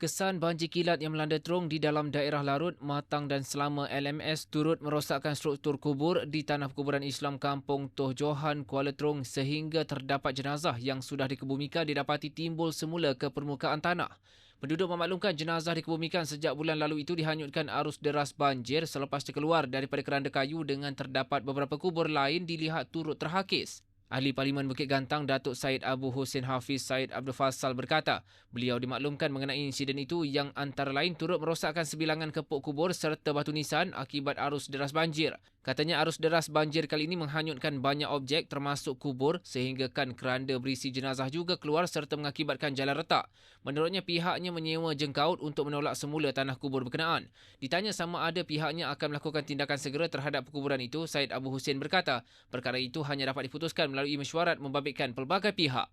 Kesan banjir kilat yang melanda terung di dalam daerah Larut, Matang dan Selama LMS turut merosakkan struktur kubur di tanah kuburan Islam Kampung Toh Johan, Kuala Terung sehingga terdapat jenazah yang sudah dikebumikan didapati timbul semula ke permukaan tanah. Penduduk memaklumkan jenazah dikebumikan sejak bulan lalu itu dihanyutkan arus deras banjir selepas terkeluar daripada keranda kayu dengan terdapat beberapa kubur lain dilihat turut terhakis. Ahli Parlimen Bukit Gantang Datuk Said Abu Hussein Hafiz Said Abdul Fassal berkata, beliau dimaklumkan mengenai insiden itu yang antara lain turut merosakkan sebilangan kepuk kubur serta batu nisan akibat arus deras banjir. Katanya arus deras banjir kali ini menghanyutkan banyak objek termasuk kubur sehingga kan keranda berisi jenazah juga keluar serta mengakibatkan jalan retak. Menurutnya pihaknya menyewa jengkaut untuk menolak semula tanah kubur berkenaan. Ditanya sama ada pihaknya akan melakukan tindakan segera terhadap perkuburan itu, Said Abu Hussein berkata, perkara itu hanya dapat diputuskan melalui mesyuarat membabitkan pelbagai pihak.